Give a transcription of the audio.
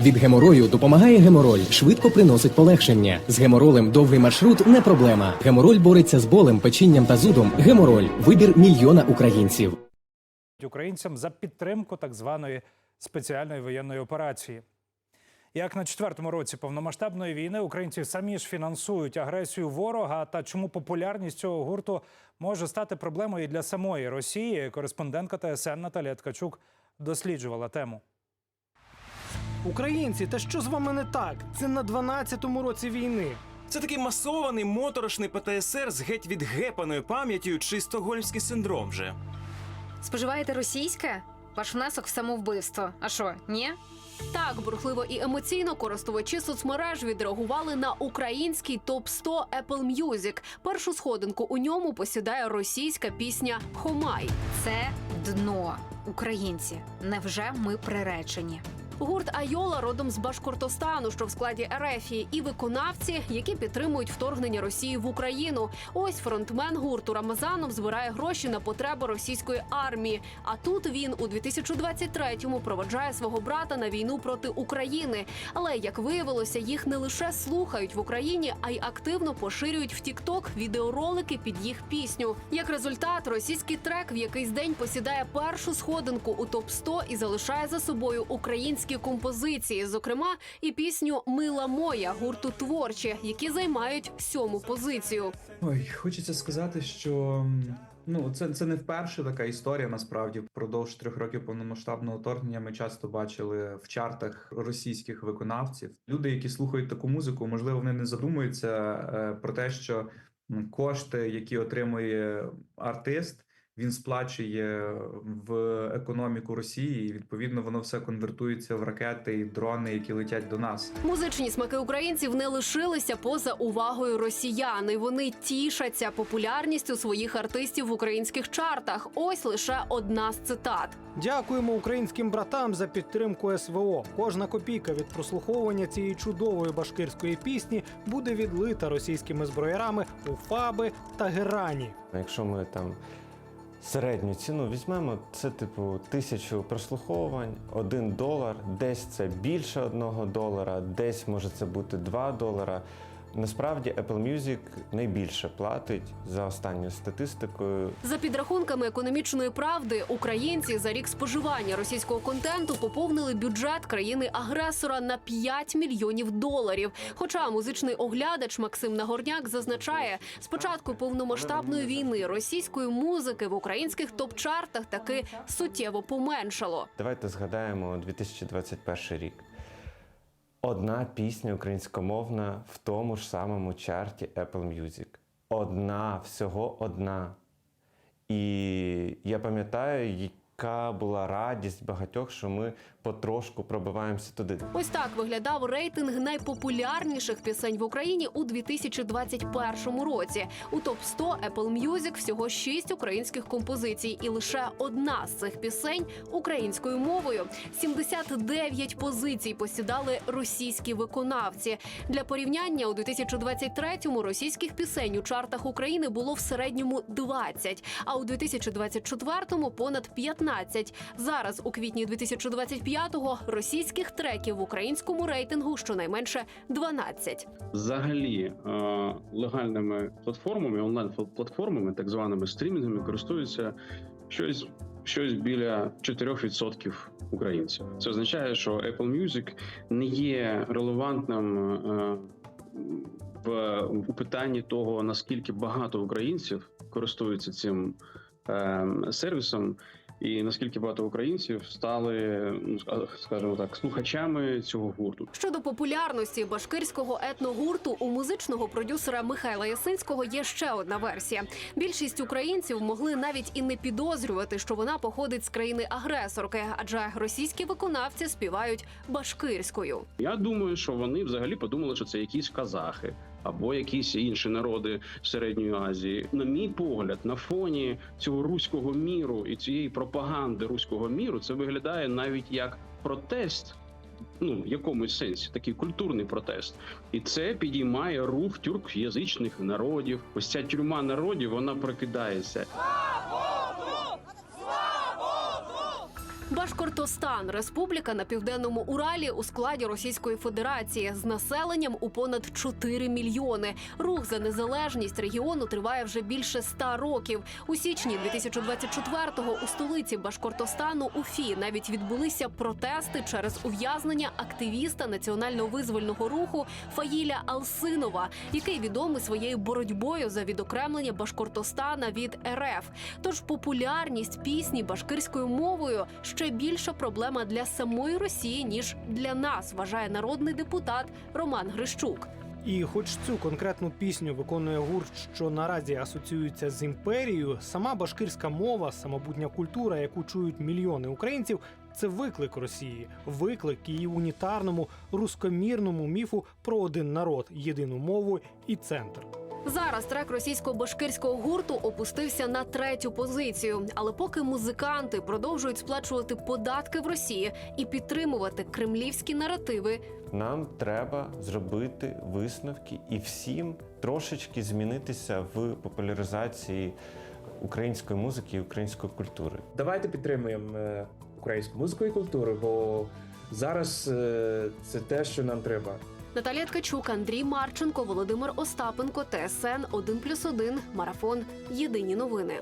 Від геморою допомагає гемороль, швидко приносить полегшення. З геморолем довгий маршрут не проблема. Гемороль бореться з болем, печінням та зудом. Гемороль вибір мільйона українців. українцям за підтримку так званої спеціальної воєнної операції. Як на четвертому році повномасштабної війни українці самі ж фінансують агресію ворога, та чому популярність цього гурту може стати проблемою для самої Росії, кореспондентка ТСН Наталія Ткачук досліджувала тему. Українці, та що з вами не так? Це на 12-му році війни. Це такий масований моторошний ПТСР з геть від гепаною пам'яттю чи стокгольмський синдром вже. Споживаєте російське? Ваш внесок в самовбивство. А що, ні? Так, бурхливо і емоційно користувачі соцмереж відреагували на український топ 100 Apple Music. Першу сходинку у ньому посідає російська пісня Хомай. Це дно. Українці. Невже ми приречені? Гурт Айола родом з Башкортостану, що в складі Ерефії, і виконавці, які підтримують вторгнення Росії в Україну. Ось фронтмен гурту Рамазанов збирає гроші на потреби російської армії. А тут він у 2023-му проводжає свого брата на війну проти України. Але як виявилося, їх не лише слухають в Україні, а й активно поширюють в TikTok відеоролики під їх пісню. Як результат, російський трек в якийсь день посідає першу сходинку у топ 100 і залишає за собою українські композиції, зокрема і пісню Мила моя гурту творчі, які займають сьому позицію. Ой, хочеться сказати, що ну це, це не вперше така історія. Насправді, впродовж трьох років повномасштабного вторгнення ми часто бачили в чартах російських виконавців. Люди, які слухають таку музику, можливо, вони не задумуються е, про те, що кошти, які отримує артист. Він сплачує в економіку Росії, і відповідно воно все конвертується в ракети і дрони, які летять до нас. Музичні смаки українців не лишилися поза увагою росіян. і Вони тішаться популярністю своїх артистів в українських чартах. Ось лише одна з цитат. Дякуємо українським братам за підтримку СВО. Кожна копійка від прослуховування цієї чудової башкирської пісні буде відлита російськими зброярами у ФАБи та Герані. Якщо ми там середню ціну візьмемо, це типу тисячу прослуховувань, один долар, десь це більше одного долара, десь може це бути два долара. Насправді Apple Music найбільше платить за останньою статистикою. За підрахунками економічної правди, українці за рік споживання російського контенту поповнили бюджет країни-агресора на 5 мільйонів доларів. Хоча музичний оглядач Максим Нагорняк зазначає, з початку повномасштабної війни російської музики в українських топ-чартах таки суттєво поменшало. Давайте згадаємо 2021 рік. Одна пісня українськомовна в тому ж самому чарті Apple Music. Одна, всього одна. І я пам'ятаю, яка була радість багатьох, що ми потрошку пробиваємося туди. Ось так виглядав рейтинг найпопулярніших пісень в Україні у 2021 році. У топ 100 Apple Music всього шість українських композицій, і лише одна з цих пісень українською мовою. 79 позицій посідали російські виконавці. Для порівняння у 2023-му російських пісень у чартах України було в середньому 20, а у 2024-му понад 15. Зараз у квітні 2025-го російських треків в українському рейтингу щонайменше 12. Взагалі е, легальними платформами, онлайн-платформами, так званими стрімінгами, користуються щось, щось біля 4% українців. Це означає, що Apple Music не є релевантним е, в у питанні того, наскільки багато українців користуються цим е, сервісом. І наскільки багато українців стали, ну скажімо так, слухачами цього гурту. Щодо популярності башкирського етногурту у музичного продюсера Михайла Ясинського є ще одна версія. Більшість українців могли навіть і не підозрювати, що вона походить з країни-агресорки, адже російські виконавці співають башкирською. Я думаю, що вони взагалі подумали, що це якісь казахи. Або якісь інші народи Середньої Азії, на мій погляд, на фоні цього руського міру і цієї пропаганди руського міру, це виглядає навіть як протест. Ну, в якомусь сенсі такий культурний протест, і це підіймає рух тюркоязичних народів. Ось ця тюрма народів вона прокидається. Башкортостан республіка на південному Уралі у складі Російської Федерації з населенням у понад 4 мільйони. Рух за незалежність регіону триває вже більше ста років. У січні 2024-го у столиці Башкортостану Уфі навіть відбулися протести через ув'язнення активіста національно-визвольного руху Фаїля Алсинова, який відомий своєю боротьбою за відокремлення Башкортостана від РФ. Тож популярність пісні башкирською мовою ще більша проблема для самої Росії ніж для нас, вважає народний депутат Роман Грищук. І хоч цю конкретну пісню виконує гурт, що наразі асоціюється з імперією, сама башкирська мова, самобутня культура, яку чують мільйони українців, це виклик Росії, виклик її унітарному рускомірному міфу про один народ, єдину мову і центр. Зараз трек російсько-башкирського гурту опустився на третю позицію. Але поки музиканти продовжують сплачувати податки в Росії і підтримувати кремлівські наративи, Нам треба зробити висновки і всім трошечки змінитися в популяризації української музики і української культури. Давайте підтримуємо е, українську музику і культуру, бо зараз е, це те, що нам треба. Наталія Ткачук, Андрій Марченко, Володимир Остапенко, ТСН 1+,1, Марафон. Єдині новини.